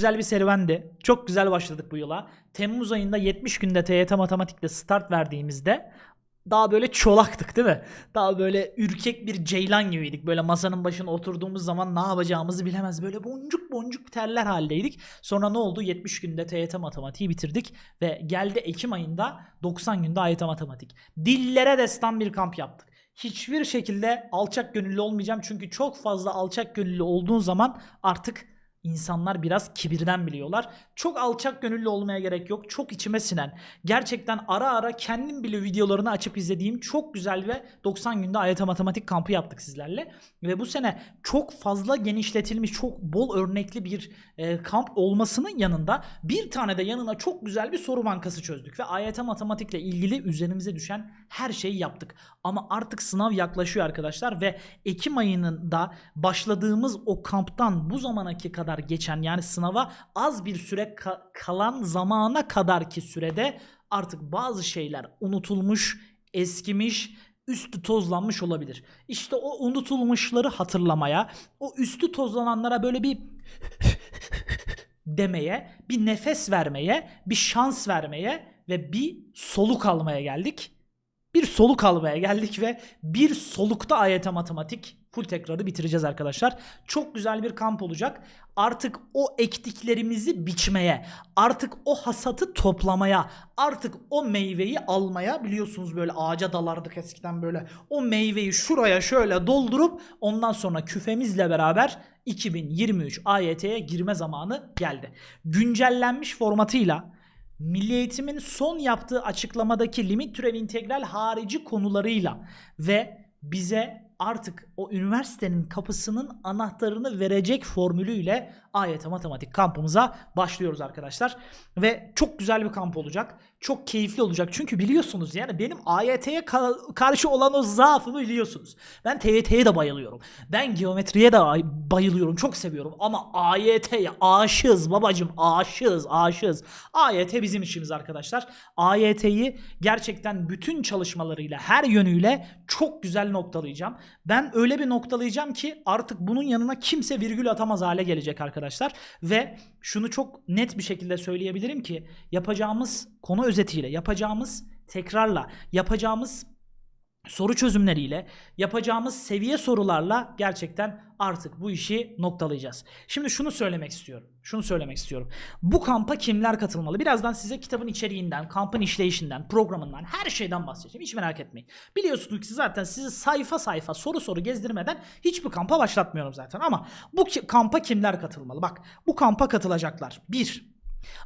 Güzel bir serüvendi. Çok güzel başladık bu yıla. Temmuz ayında 70 günde TYT Matematik'te start verdiğimizde daha böyle çolaktık değil mi? Daha böyle ürkek bir ceylan gibiydik. Böyle masanın başına oturduğumuz zaman ne yapacağımızı bilemez. Böyle boncuk boncuk terler haldeydik. Sonra ne oldu? 70 günde TYT Matematiği bitirdik. Ve geldi Ekim ayında 90 günde AYT Matematik. Dillere destan bir kamp yaptık. Hiçbir şekilde alçak gönüllü olmayacağım. Çünkü çok fazla alçak gönüllü olduğun zaman artık İnsanlar biraz kibirden biliyorlar. Çok alçak gönüllü olmaya gerek yok. Çok içime sinen. Gerçekten ara ara kendim bile videolarını açıp izlediğim çok güzel ve 90 günde AYT matematik kampı yaptık sizlerle. Ve bu sene çok fazla genişletilmiş, çok bol örnekli bir e, kamp olmasının yanında bir tane de yanına çok güzel bir soru bankası çözdük. Ve AYT matematikle ilgili üzerimize düşen her şeyi yaptık. Ama artık sınav yaklaşıyor arkadaşlar ve Ekim ayının da başladığımız o kamptan bu zamanaki kadar geçen yani sınava az bir süre ka- kalan zamana kadarki sürede artık bazı şeyler unutulmuş, eskimiş, üstü tozlanmış olabilir. İşte o unutulmuşları hatırlamaya, o üstü tozlananlara böyle bir demeye, bir nefes vermeye, bir şans vermeye ve bir soluk almaya geldik. Bir soluk almaya geldik ve bir solukta AYT matematik full tekrarı bitireceğiz arkadaşlar. Çok güzel bir kamp olacak. Artık o ektiklerimizi biçmeye, artık o hasatı toplamaya, artık o meyveyi almaya biliyorsunuz böyle ağaca dalardık eskiden böyle. O meyveyi şuraya şöyle doldurup ondan sonra küfemizle beraber 2023 AYT'ye girme zamanı geldi. Güncellenmiş formatıyla Milli Eğitim'in son yaptığı açıklamadaki limit türev integral harici konularıyla ve bize artık o üniversitenin kapısının anahtarını verecek formülüyle AYT matematik kampımıza başlıyoruz arkadaşlar. Ve çok güzel bir kamp olacak. Çok keyifli olacak. Çünkü biliyorsunuz yani benim AYT'ye ka- karşı olan o zaafımı biliyorsunuz. Ben TYT'ye de bayılıyorum. Ben geometriye de ay- bayılıyorum. Çok seviyorum. Ama AYT'ye aşığız babacım. Aşığız, aşığız. AYT bizim işimiz arkadaşlar. AYT'yi gerçekten bütün çalışmalarıyla, her yönüyle çok güzel noktalayacağım. Ben öyle bir noktalayacağım ki artık bunun yanına kimse virgül atamaz hale gelecek arkadaşlar. Ve şunu çok net bir şekilde söyleyebilirim ki yapacağımız konu özetiyle, yapacağımız tekrarla, yapacağımız soru çözümleriyle, yapacağımız seviye sorularla gerçekten artık bu işi noktalayacağız. Şimdi şunu söylemek istiyorum. Şunu söylemek istiyorum. Bu kampa kimler katılmalı? Birazdan size kitabın içeriğinden, kampın işleyişinden, programından, her şeyden bahsedeceğim. Hiç merak etmeyin. Biliyorsunuz ki zaten sizi sayfa sayfa soru soru gezdirmeden hiçbir kampa başlatmıyorum zaten. Ama bu kampa kimler katılmalı? Bak bu kampa katılacaklar. 1.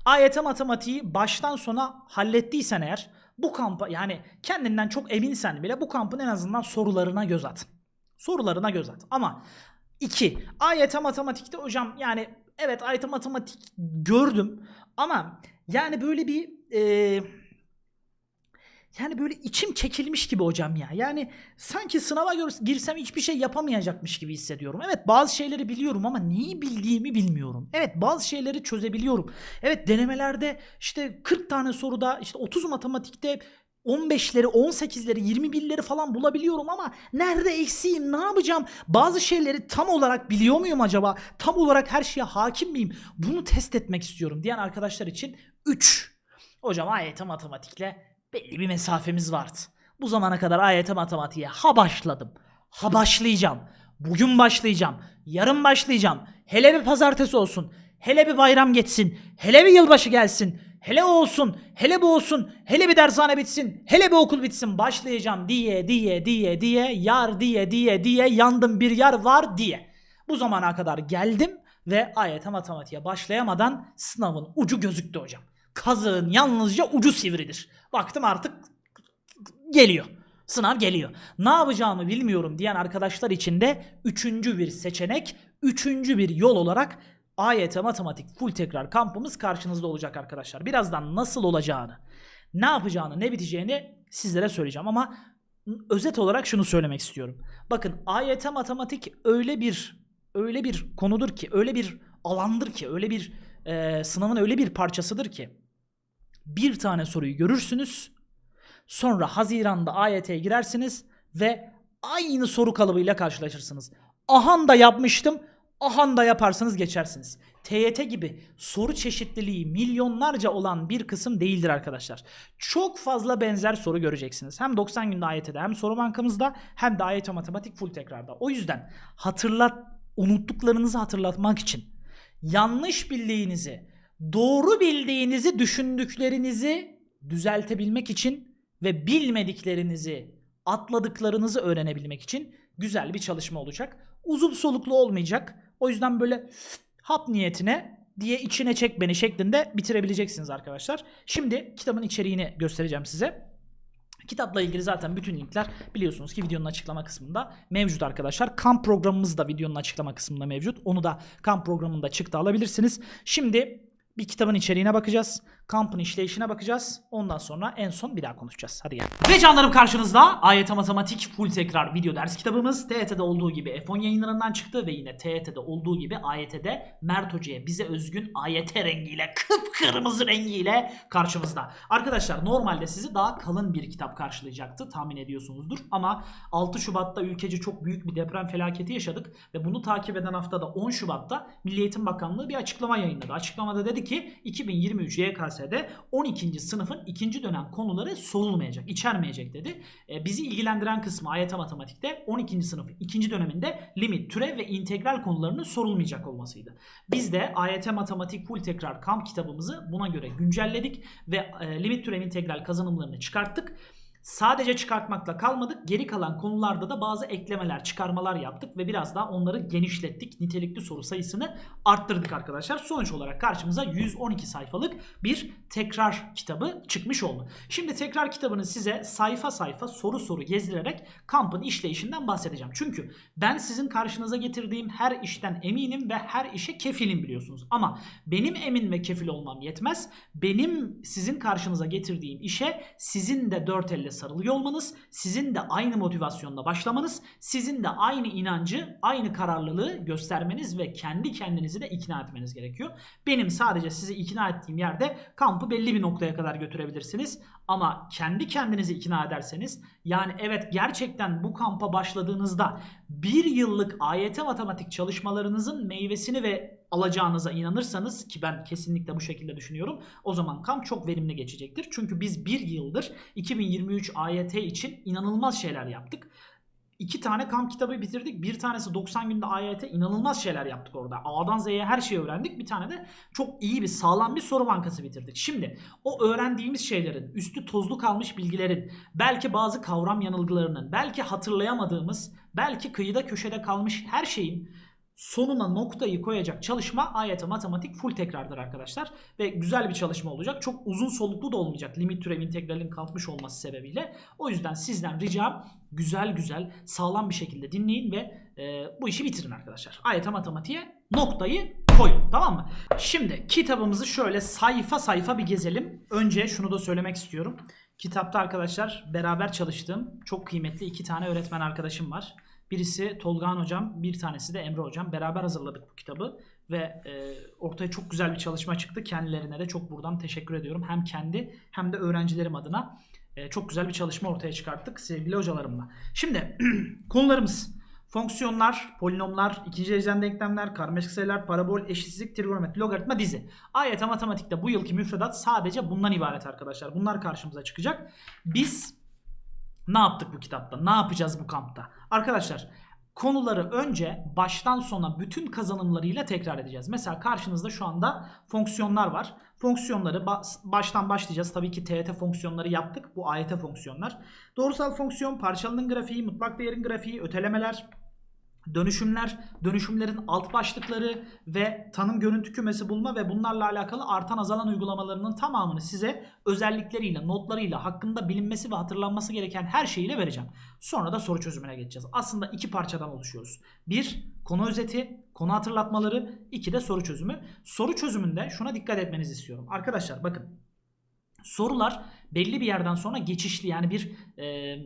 AYT matematiği baştan sona hallettiysen eğer bu kampa yani kendinden çok eminsen bile bu kampın en azından sorularına göz at. Sorularına göz at. Ama 2. AYT matematikte hocam yani evet AYT matematik gördüm ama yani böyle bir e, yani böyle içim çekilmiş gibi hocam ya. Yani sanki sınava girsem hiçbir şey yapamayacakmış gibi hissediyorum. Evet bazı şeyleri biliyorum ama neyi bildiğimi bilmiyorum. Evet bazı şeyleri çözebiliyorum. Evet denemelerde işte 40 tane soruda işte 30 matematikte 15'leri, 18'leri, 21'leri falan bulabiliyorum ama nerede eksiğim, ne yapacağım? Bazı şeyleri tam olarak biliyor muyum acaba? Tam olarak her şeye hakim miyim? Bunu test etmek istiyorum diyen arkadaşlar için 3. Hocam AYT matematikle belli bir mesafemiz vardı. Bu zamana kadar AYT matematiğe ha başladım, ha başlayacağım. Bugün başlayacağım, yarın başlayacağım. Hele bir pazartesi olsun, hele bir bayram geçsin, hele bir yılbaşı gelsin, hele o olsun, hele bu olsun, hele bir dershane bitsin, hele bir okul bitsin başlayacağım diye diye diye diye yar diye diye diye yandım bir yar var diye. Bu zamana kadar geldim ve AYT matematiğe başlayamadan sınavın ucu gözüktü hocam. Kazığın yalnızca ucu sivridir. Baktım artık geliyor. Sınav geliyor. Ne yapacağımı bilmiyorum diyen arkadaşlar için de üçüncü bir seçenek, üçüncü bir yol olarak AYT Matematik Full Tekrar kampımız karşınızda olacak arkadaşlar. Birazdan nasıl olacağını, ne yapacağını, ne biteceğini sizlere söyleyeceğim ama özet olarak şunu söylemek istiyorum. Bakın AYT Matematik öyle bir öyle bir konudur ki, öyle bir alandır ki, öyle bir e, sınavın öyle bir parçasıdır ki bir tane soruyu görürsünüz. Sonra Haziran'da AYT'ye girersiniz ve aynı soru kalıbıyla karşılaşırsınız. Ahan da yapmıştım, ahan da yaparsınız geçersiniz. TYT gibi soru çeşitliliği milyonlarca olan bir kısım değildir arkadaşlar. Çok fazla benzer soru göreceksiniz. Hem 90 günde AYT'de hem soru bankamızda hem de AYT matematik full tekrarda. O yüzden hatırlat unuttuklarınızı hatırlatmak için yanlış bildiğinizi, doğru bildiğinizi düşündüklerinizi düzeltebilmek için ve bilmediklerinizi, atladıklarınızı öğrenebilmek için güzel bir çalışma olacak. Uzun soluklu olmayacak. O yüzden böyle hap niyetine diye içine çek beni şeklinde bitirebileceksiniz arkadaşlar. Şimdi kitabın içeriğini göstereceğim size. Kitapla ilgili zaten bütün linkler biliyorsunuz ki videonun açıklama kısmında mevcut arkadaşlar. Kamp programımız da videonun açıklama kısmında mevcut. Onu da kamp programında çıktı alabilirsiniz. Şimdi bir kitabın içeriğine bakacağız. Kampın işleyişine bakacağız. Ondan sonra en son bir daha konuşacağız. Hadi gel. Ve canlarım karşınızda AYT Matematik Full Tekrar video ders kitabımız. TYT'de olduğu gibi F10 yayınlarından çıktı ve yine TYT'de olduğu gibi AYT'de Mert Hoca'ya bize özgün AYT rengiyle, kıpkırmızı rengiyle karşımızda. Arkadaşlar normalde sizi daha kalın bir kitap karşılayacaktı tahmin ediyorsunuzdur. Ama 6 Şubat'ta ülkece çok büyük bir deprem felaketi yaşadık ve bunu takip eden haftada 10 Şubat'ta Milli Eğitim Bakanlığı bir açıklama yayınladı. Açıklamada dedi ki 2023 YKS'de 12. sınıfın ikinci dönem konuları sorulmayacak, içermeyecek dedi. E, bizi ilgilendiren kısmı AYT Matematik'te 12. sınıfın ikinci döneminde limit, türev ve integral konularının sorulmayacak olmasıydı. Biz de AYT Matematik Full Tekrar Kamp kitabımızı buna göre güncelledik ve e, limit, türev, integral kazanımlarını çıkarttık. Sadece çıkartmakla kalmadık. Geri kalan konularda da bazı eklemeler, çıkarmalar yaptık ve biraz daha onları genişlettik. Nitelikli soru sayısını arttırdık arkadaşlar. Sonuç olarak karşımıza 112 sayfalık bir tekrar kitabı çıkmış oldu. Şimdi tekrar kitabını size sayfa sayfa soru soru gezdirerek kampın işleyişinden bahsedeceğim. Çünkü ben sizin karşınıza getirdiğim her işten eminim ve her işe kefilim biliyorsunuz. Ama benim emin ve kefil olmam yetmez. Benim sizin karşınıza getirdiğim işe sizin de dört elle sarılıyor olmanız, sizin de aynı motivasyonla başlamanız, sizin de aynı inancı, aynı kararlılığı göstermeniz ve kendi kendinizi de ikna etmeniz gerekiyor. Benim sadece sizi ikna ettiğim yerde kampı belli bir noktaya kadar götürebilirsiniz. Ama kendi kendinizi ikna ederseniz yani evet gerçekten bu kampa başladığınızda bir yıllık AYT matematik çalışmalarınızın meyvesini ve alacağınıza inanırsanız ki ben kesinlikle bu şekilde düşünüyorum. O zaman kamp çok verimli geçecektir. Çünkü biz bir yıldır 2023 AYT için inanılmaz şeyler yaptık. İki tane kamp kitabı bitirdik. Bir tanesi 90 günde AYT inanılmaz şeyler yaptık orada. A'dan Z'ye her şeyi öğrendik. Bir tane de çok iyi bir sağlam bir soru bankası bitirdik. Şimdi o öğrendiğimiz şeylerin, üstü tozlu kalmış bilgilerin, belki bazı kavram yanılgılarının, belki hatırlayamadığımız, belki kıyıda köşede kalmış her şeyin sonuna noktayı koyacak çalışma AYT matematik full tekrardır arkadaşlar. Ve güzel bir çalışma olacak. Çok uzun soluklu da olmayacak limit türev integralin kalkmış olması sebebiyle. O yüzden sizden ricam güzel güzel sağlam bir şekilde dinleyin ve e, bu işi bitirin arkadaşlar. AYT matematiğe noktayı koyun tamam mı? Şimdi kitabımızı şöyle sayfa sayfa bir gezelim. Önce şunu da söylemek istiyorum. Kitapta arkadaşlar beraber çalıştığım çok kıymetli iki tane öğretmen arkadaşım var. Birisi Tolgahan hocam, bir tanesi de Emre hocam. Beraber hazırladık bu kitabı ve e, ortaya çok güzel bir çalışma çıktı. Kendilerine de çok buradan teşekkür ediyorum. Hem kendi hem de öğrencilerim adına e, çok güzel bir çalışma ortaya çıkarttık sevgili hocalarımla. Şimdi konularımız fonksiyonlar, polinomlar, ikinci dereceden denklemler, karmaşık sayılar, parabol, eşitsizlik, trigonometri, logaritma, dizi. AYT matematikte bu yılki müfredat sadece bundan ibaret arkadaşlar. Bunlar karşımıza çıkacak. Biz ne yaptık bu kitapta? Ne yapacağız bu kampta? Arkadaşlar konuları önce baştan sona bütün kazanımlarıyla tekrar edeceğiz. Mesela karşınızda şu anda fonksiyonlar var. Fonksiyonları ba- baştan başlayacağız. Tabii ki TYT fonksiyonları yaptık. Bu AYT fonksiyonlar. Doğrusal fonksiyon, parçalının grafiği, mutlak değerin grafiği, ötelemeler, dönüşümler, dönüşümlerin alt başlıkları ve tanım görüntü kümesi bulma ve bunlarla alakalı artan azalan uygulamalarının tamamını size özellikleriyle, notlarıyla, hakkında bilinmesi ve hatırlanması gereken her şeyiyle vereceğim. Sonra da soru çözümüne geçeceğiz. Aslında iki parçadan oluşuyoruz. Bir, konu özeti, konu hatırlatmaları, iki de soru çözümü. Soru çözümünde şuna dikkat etmenizi istiyorum. Arkadaşlar bakın sorular belli bir yerden sonra geçişli yani bir e,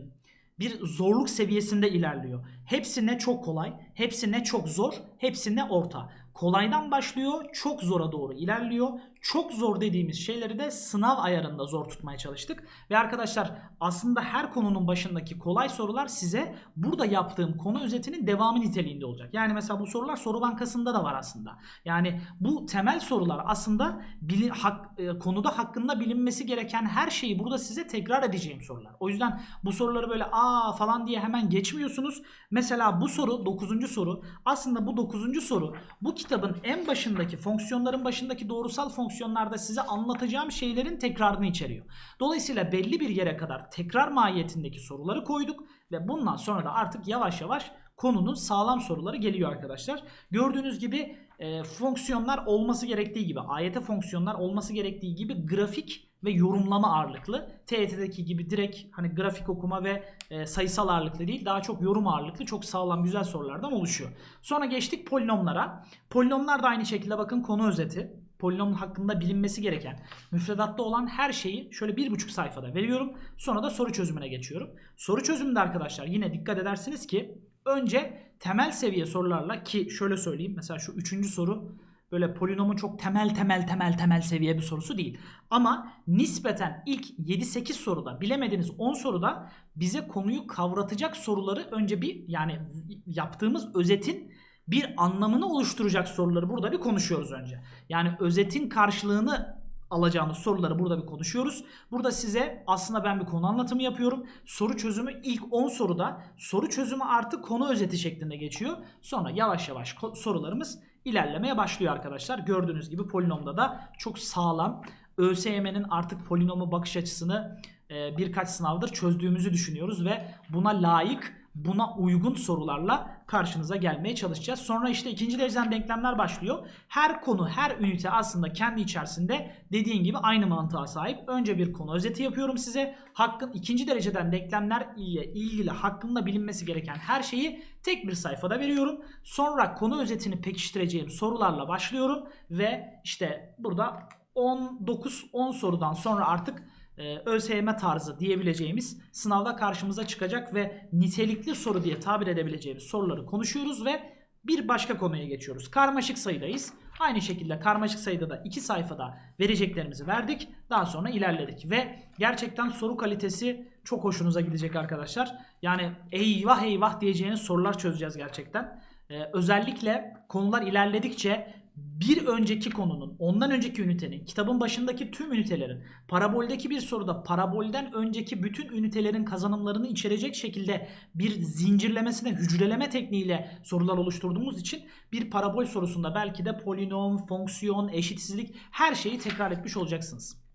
bir zorluk seviyesinde ilerliyor. Hepsi ne çok kolay, hepsi ne çok zor, hepsi ne orta. Kolaydan başlıyor, çok zora doğru ilerliyor. Çok zor dediğimiz şeyleri de sınav ayarında zor tutmaya çalıştık. Ve arkadaşlar aslında her konunun başındaki kolay sorular size burada yaptığım konu özetinin devamı niteliğinde olacak. Yani mesela bu sorular soru bankasında da var aslında. Yani bu temel sorular aslında bili- hak- e, konuda hakkında bilinmesi gereken her şeyi burada size tekrar edeceğim sorular. O yüzden bu soruları böyle aa falan diye hemen geçmiyorsunuz. Mesela bu soru 9. soru. Aslında bu 9. soru bu kitabın en başındaki fonksiyonların başındaki doğrusal fonksiyonlarda size anlatacağım şeylerin tekrarını içeriyor. Dolayısıyla belli bir yere kadar tekrar mahiyetindeki soruları koyduk ve bundan sonra da artık yavaş yavaş konunun sağlam soruları geliyor arkadaşlar. Gördüğünüz gibi e, fonksiyonlar olması gerektiği gibi, AYT fonksiyonlar olması gerektiği gibi grafik ve yorumlama ağırlıklı. TYT'deki gibi direkt hani grafik okuma ve e, sayısal ağırlıklı değil, daha çok yorum ağırlıklı, çok sağlam güzel sorulardan oluşuyor. Sonra geçtik polinomlara. Polinomlar da aynı şekilde bakın konu özeti. Polinom hakkında bilinmesi gereken, müfredatta olan her şeyi şöyle bir buçuk sayfada veriyorum. Sonra da soru çözümüne geçiyorum. Soru çözümünde arkadaşlar yine dikkat edersiniz ki önce temel seviye sorularla ki şöyle söyleyeyim mesela şu üçüncü soru böyle polinomun çok temel temel temel temel seviye bir sorusu değil. Ama nispeten ilk 7-8 soruda bilemediğiniz 10 soruda bize konuyu kavratacak soruları önce bir yani yaptığımız özetin bir anlamını oluşturacak soruları burada bir konuşuyoruz önce. Yani özetin karşılığını alacağımız soruları burada bir konuşuyoruz. Burada size aslında ben bir konu anlatımı yapıyorum. Soru çözümü ilk 10 soruda soru çözümü artı konu özeti şeklinde geçiyor. Sonra yavaş yavaş sorularımız ilerlemeye başlıyor arkadaşlar. Gördüğünüz gibi polinomda da çok sağlam. ÖSYM'nin artık polinomu bakış açısını e, birkaç sınavdır çözdüğümüzü düşünüyoruz ve buna layık buna uygun sorularla karşınıza gelmeye çalışacağız. Sonra işte ikinci dereceden denklemler başlıyor. Her konu, her ünite aslında kendi içerisinde dediğin gibi aynı mantığa sahip. Önce bir konu özeti yapıyorum size. Hakkın ikinci dereceden denklemler ile ilgili hakkında bilinmesi gereken her şeyi tek bir sayfada veriyorum. Sonra konu özetini pekiştireceğim sorularla başlıyorum ve işte burada 19-10 sorudan sonra artık e, ÖSYM tarzı diyebileceğimiz sınavda karşımıza çıkacak ve nitelikli soru diye tabir edebileceğimiz soruları konuşuyoruz ve bir başka konuya geçiyoruz. Karmaşık sayıdayız. Aynı şekilde karmaşık sayıda da iki sayfada vereceklerimizi verdik. Daha sonra ilerledik ve gerçekten soru kalitesi çok hoşunuza gidecek arkadaşlar. Yani eyvah eyvah diyeceğiniz sorular çözeceğiz gerçekten. Ee, özellikle konular ilerledikçe bir önceki konunun, ondan önceki ünitenin, kitabın başındaki tüm ünitelerin, paraboldeki bir soruda parabolden önceki bütün ünitelerin kazanımlarını içerecek şekilde bir zincirlemesine, hücreleme tekniğiyle sorular oluşturduğumuz için bir parabol sorusunda belki de polinom, fonksiyon, eşitsizlik her şeyi tekrar etmiş olacaksınız.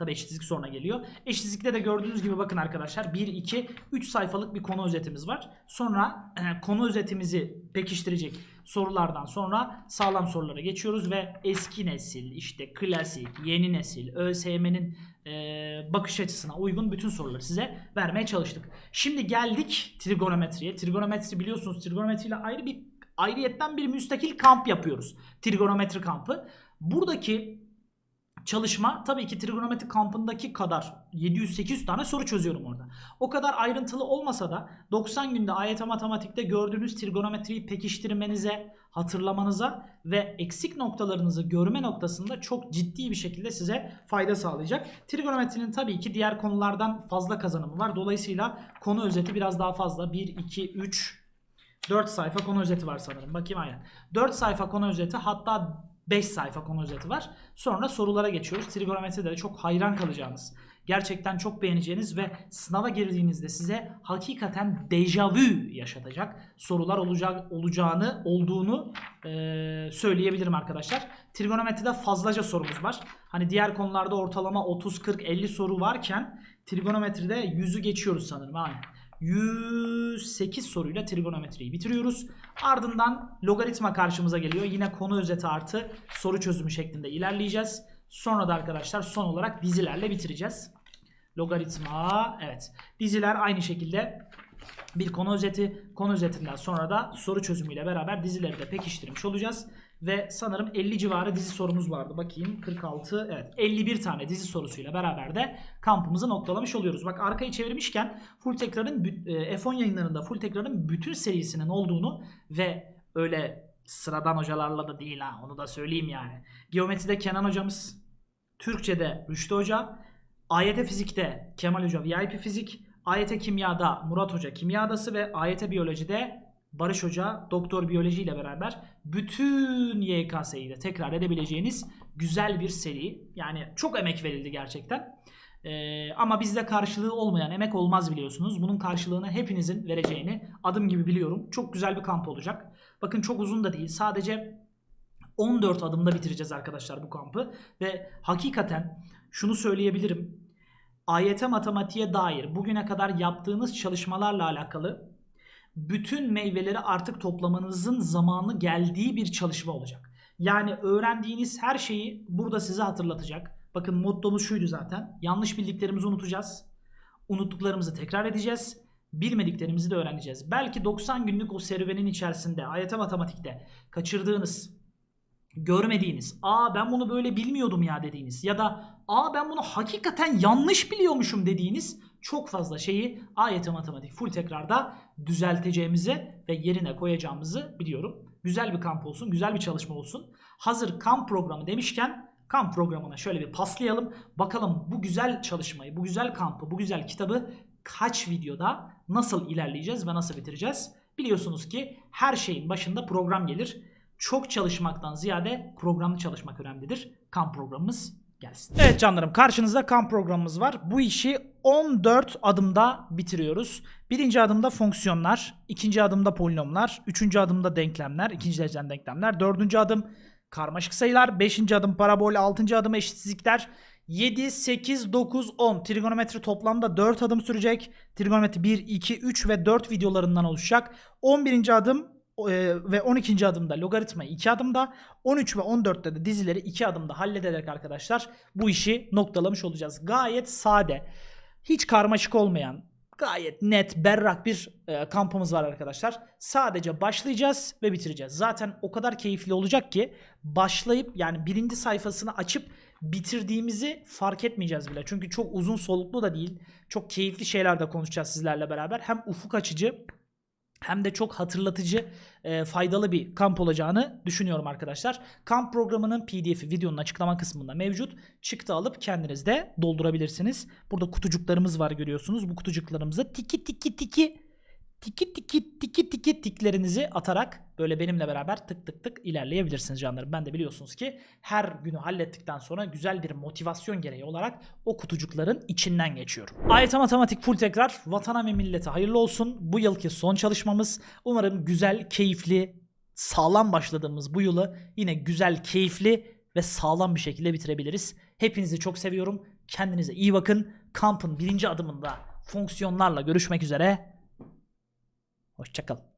Tabii eşitsizlik sonra geliyor. Eşitsizlikte de gördüğünüz gibi bakın arkadaşlar 1, 2, 3 sayfalık bir konu özetimiz var. Sonra e, konu özetimizi pekiştirecek sorulardan sonra sağlam sorulara geçiyoruz ve eski nesil, işte klasik, yeni nesil, ÖSYM'nin e, bakış açısına uygun bütün soruları size vermeye çalıştık. Şimdi geldik trigonometriye. Trigonometri biliyorsunuz trigonometriyle ayrı bir ayrıyetten bir müstakil kamp yapıyoruz. Trigonometri kampı. Buradaki çalışma tabii ki trigonometri kampındaki kadar 700-800 tane soru çözüyorum orada. O kadar ayrıntılı olmasa da 90 günde AYT matematikte gördüğünüz trigonometriyi pekiştirmenize, hatırlamanıza ve eksik noktalarınızı görme noktasında çok ciddi bir şekilde size fayda sağlayacak. Trigonometrinin tabii ki diğer konulardan fazla kazanımı var. Dolayısıyla konu özeti biraz daha fazla. 1, 2, 3, 4 sayfa konu özeti var sanırım. Bakayım aynen. 4 sayfa konu özeti hatta 5 sayfa konu özeti var. Sonra sorulara geçiyoruz. Trigonometride de çok hayran kalacağınız, gerçekten çok beğeneceğiniz ve sınava girdiğinizde size hakikaten dejavü yaşatacak sorular olacak olacağını olduğunu eee, söyleyebilirim arkadaşlar. Trigonometride fazlaca sorumuz var. Hani diğer konularda ortalama 30 40 50 soru varken trigonometride 100'ü geçiyoruz sanırım. Aynen. 108 soruyla trigonometriyi bitiriyoruz. Ardından logaritma karşımıza geliyor. Yine konu özeti artı soru çözümü şeklinde ilerleyeceğiz. Sonra da arkadaşlar son olarak dizilerle bitireceğiz. Logaritma evet. Diziler aynı şekilde bir konu özeti. Konu özetinden sonra da soru çözümüyle beraber dizileri de pekiştirmiş olacağız. Ve sanırım 50 civarı dizi sorumuz vardı. Bakayım 46 evet 51 tane dizi sorusuyla beraber de kampımızı noktalamış oluyoruz. Bak arkayı çevirmişken full tekrarın e, F10 yayınlarında full tekrarın bütün serisinin olduğunu ve öyle Sıradan hocalarla da değil ha onu da söyleyeyim yani. Geometride Kenan hocamız, Türkçe'de Rüştü Hoca, AYT Fizik'te Kemal Hoca VIP Fizik, AYT Kimya'da Murat Hoca Kimyadası ve AYT Biyoloji'de Barış Hoca Doktor Biyoloji ile beraber bütün YKS'yi de tekrar edebileceğiniz güzel bir seri. Yani çok emek verildi gerçekten. Ee, ama bizde karşılığı olmayan emek olmaz biliyorsunuz. Bunun karşılığını hepinizin vereceğini adım gibi biliyorum. Çok güzel bir kamp olacak. Bakın çok uzun da değil. Sadece 14 adımda bitireceğiz arkadaşlar bu kampı. Ve hakikaten şunu söyleyebilirim. AYT matematiğe dair bugüne kadar yaptığınız çalışmalarla alakalı bütün meyveleri artık toplamanızın zamanı geldiği bir çalışma olacak. Yani öğrendiğiniz her şeyi burada size hatırlatacak. Bakın mottomuz şuydu zaten. Yanlış bildiklerimizi unutacağız. Unuttuklarımızı tekrar edeceğiz. Bilmediklerimizi de öğreneceğiz. Belki 90 günlük o serüvenin içerisinde AYT matematikte kaçırdığınız, görmediğiniz, aa ben bunu böyle bilmiyordum ya dediğiniz ya da aa ben bunu hakikaten yanlış biliyormuşum dediğiniz çok fazla şeyi AYT matematik full tekrarda düzelteceğimizi ve yerine koyacağımızı biliyorum. Güzel bir kamp olsun, güzel bir çalışma olsun. Hazır kamp programı demişken kamp programına şöyle bir paslayalım. Bakalım bu güzel çalışmayı, bu güzel kampı, bu güzel kitabı kaç videoda nasıl ilerleyeceğiz ve nasıl bitireceğiz? Biliyorsunuz ki her şeyin başında program gelir. Çok çalışmaktan ziyade programlı çalışmak önemlidir. Kamp programımız gelsin. Evet canlarım karşınızda kamp programımız var. Bu işi 14 adımda bitiriyoruz. Birinci adımda fonksiyonlar, ikinci adımda polinomlar, üçüncü adımda denklemler, ikinci dereceden denklemler, dördüncü adım karmaşık sayılar, beşinci adım parabol, altıncı adım eşitsizlikler, 7, 8, 9, 10. Trigonometri toplamda 4 adım sürecek. Trigonometri 1, 2, 3 ve 4 videolarından oluşacak. 11. adım ve 12. adımda logaritma 2 adımda, 13 ve 14'te de dizileri 2 adımda hallederek arkadaşlar bu işi noktalamış olacağız. Gayet sade, hiç karmaşık olmayan, gayet net, berrak bir e, kampımız var arkadaşlar. Sadece başlayacağız ve bitireceğiz. Zaten o kadar keyifli olacak ki başlayıp yani birinci sayfasını açıp bitirdiğimizi fark etmeyeceğiz bile. Çünkü çok uzun soluklu da değil. Çok keyifli şeyler de konuşacağız sizlerle beraber. Hem ufuk açıcı hem de çok hatırlatıcı, e, faydalı bir kamp olacağını düşünüyorum arkadaşlar. Kamp programının PDF'i videonun açıklama kısmında mevcut. Çıktı alıp kendiniz de doldurabilirsiniz. Burada kutucuklarımız var görüyorsunuz. Bu kutucuklarımıza tiki tiki tiki tiki tiki tiki tiki tiklerinizi atarak böyle benimle beraber tık tık tık ilerleyebilirsiniz canlarım. Ben de biliyorsunuz ki her günü hallettikten sonra güzel bir motivasyon gereği olarak o kutucukların içinden geçiyorum. AYT Matematik full tekrar vatana ve millete hayırlı olsun. Bu yılki son çalışmamız. Umarım güzel, keyifli, sağlam başladığımız bu yılı yine güzel, keyifli ve sağlam bir şekilde bitirebiliriz. Hepinizi çok seviyorum. Kendinize iyi bakın. Kampın birinci adımında fonksiyonlarla görüşmek üzere. Hoşçakalın.